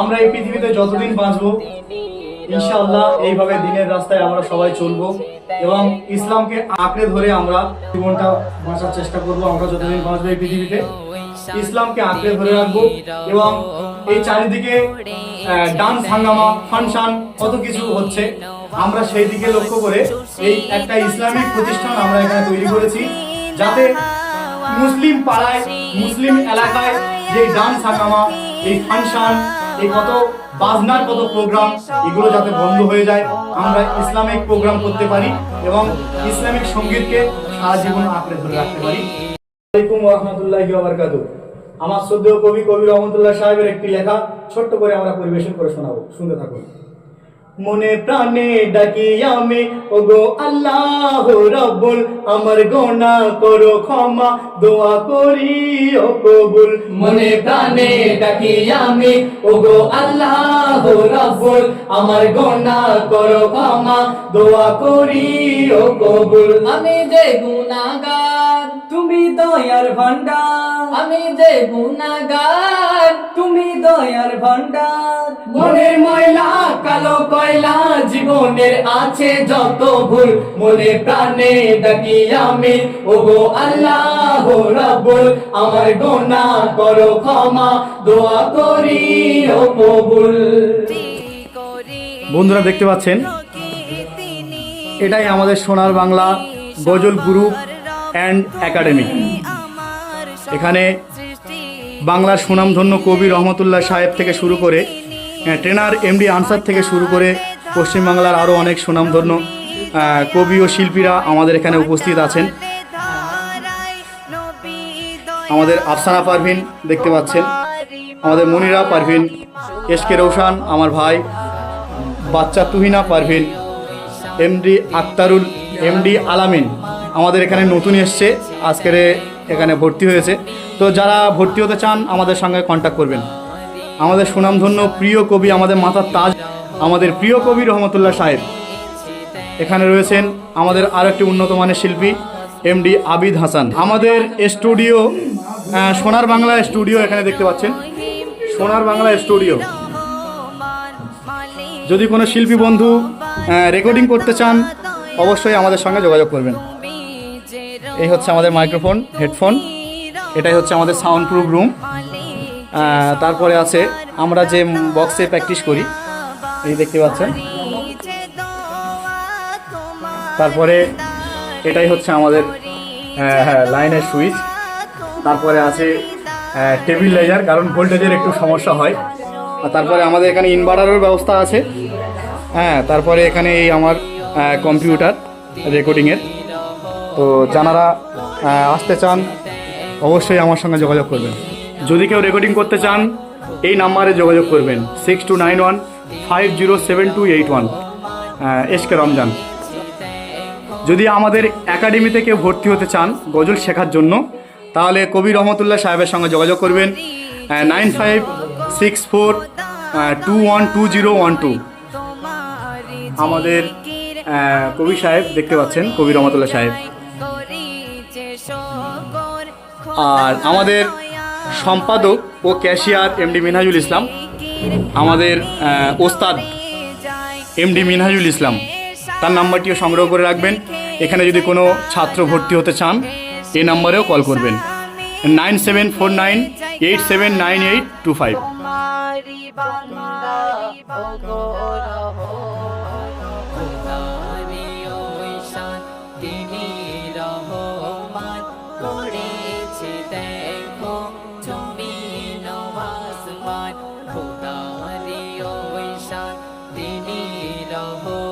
আমরা এই পৃথিবীতে যতদিন বাঁচবো, ইনশাআল্লাহ এইভাবে দিনের রাস্তায় আমরা সবাই চলবো এবং ইসলামকে আঁকড়ে ধরে আমরা জীবনটা বাঁচার চেষ্টা করব, আমরা যতদিন বাঁচবো এই পৃথিবীতে। ইসলামকে আঁকড়ে ধরে রাখব এবং এই চারিদিকে ডান্স হাঙ্গামা ফাংশন কত কিছু হচ্ছে, আমরা সেই দিকে লক্ষ্য করে এই একটা ইসলামিক প্রতিষ্ঠান আমরা এখানে তৈরি করেছি, যাতে মুসলিম পাড়ায়, মুসলিম এলাকায় যে ডান্স হাঙ্গামা এই ফাংশন, এই কত বাজনার কত প্রোগ্রাম এগুলো যাতে বন্ধ হয়ে যায়, আমরা ইসলামিক প্রোগ্রাম করতে পারি এবং ইসলামিক সঙ্গীতকে সারা জীবন আঁকড়ে ধরে রাখতে পারি। আসসালামাইকুম রহমতুল্লাহি বারাকাতু আমার শ্রদ্ধেয় কবি কবি রহমতুল্লাহ সাহেবের একটি লেখা ছোট্ট করে আমরা পরিবেশন করে শোনাবো। শুনতে থাকুন। মনে প্রাণে ডাকি আমি ওগো আল্লাহ রব্বুল আমার গোনা করো ক্ষমা দোয়া করি ও কবুল। মনে প্রাণে ডাকি আমি ওগো আল্লাহ রাব্বুল আমার গোনা করো ক্ষমা দোয়া করি ও কবুল। আমি যে গুনাহগার তুমি দয়ার ভান্ডার আমি যে গুনাহগার তুমি দয়ার ভান্ডার মনের ময়লা, কালো কয়লা, জীবনের আছে যত ভুল। মনে প্রাণে ডাকি আমি ওগো আল্লাহ রাব্বুল, আমার গোনা করো ক্ষমা, দোয়া করি ও কবুল। বন্ধুরা দেখতে পাচ্ছেন? এটাই আমাদের Sonar Bangla Ghazal group and academy. এখানে বাংলার সুনামধন্য কবি রহমতুল্লাহ সাহেব থেকে শুরু করে ট্রেনার এমডি আনসার থেকে শুরু করে পশ্চিমবাংলার আরও অনেক সুনামধন্য কবি ও শিল্পীরা আমাদের এখানে উপস্থিত আছেন। আমাদের আফসানা পারভিন দেখতে পাচ্ছেন, আমাদের মনিরা পারভিন, এস কে রৌশান, আমার ভাই, বাচ্চা তুহিনা পারভিন, এমডি আক্তারুল, এমডি আলামিন আমাদের এখানে নতুন এসছে, আজকের এখানে ভর্তি হয়েছে। তো যারা ভর্তি হতে চান আমাদের সঙ্গে কন্ট্যাক্ট করবেন। আমাদের সুনামধন্য প্রিয় কবি আমাদের মাথার তাজ, আমাদের প্রিয় কবি রহমতুল্লাহ সাহেব। এখানে রয়েছেন আমাদের আরও একটি উন্নত মানের শিল্পী এমডি আবিদ হাসান। আমাদের স্টুডিও সোনার বাংলা স্টুডিও এখানে দেখতে পাচ্ছেন। সোনার বাংলা স্টুডিও যদি কোনো শিল্পী বন্ধু রেকর্ডিং করতে চান, অবশ্যই আমাদের সঙ্গে যোগাযোগ করবেন। এই হচ্ছে আমাদের মাইক্রোফোন হেডফোন এটাই হচ্ছে আমাদের সাউন্ড প্রুফ রুম তারপরে আছে আমরা যে বক্সে প্র্যাকটিস করি এই দেখতে পাচ্ছেন। তারপরে এটাই হচ্ছে আমাদের আহ, হ্যাঁ লাইনের সুইচ তারপরে আছে টেবিল লাইজার কারণ ভোল্টেজের একটু সমস্যা হয়। আর তারপরে আমাদের এখানে ইনভার্টারের ব্যবস্থা আছে। হ্যাঁ তারপরে এখানে এই আমার কম্পিউটার রেকর্ডিংয়ের তো যারা আসতে চান অবশ্যই আমার সঙ্গে যোগাযোগ করবেন। যদি কেউ রেকর্ডিং করতে চান, এই নাম্বারে যোগাযোগ করবেন six two nine one five zero seven two eight one S K Ramzan. যদি আমাদের একাডেমিতে কেউ ভর্তি হতে চান গজল শেখার জন্য, তাহলে কবি রহমতুল্লাহ সাহেবের সঙ্গে যোগাযোগ করবেন nine five six four two one two zero one two আমাদের কবি সাহেব দেখতে পাচ্ছেন, কবি রহমতুল্লাহ সাহেব। আর আমাদের সম্পাদক ও ক্যাশিয়ার এমডি মিনহাজুল ইসলাম, আমাদের ওস্তাদ এমডি মিনহাজুল ইসলাম। তার নাম্বারটিও সংগ্রহ করে রাখবেন। এখানে যদি কোনো ছাত্র ভর্তি হতে চান এই নাম্বারেও কল করবেন। Nine seven four nine eight seven nine eight two five. Oh.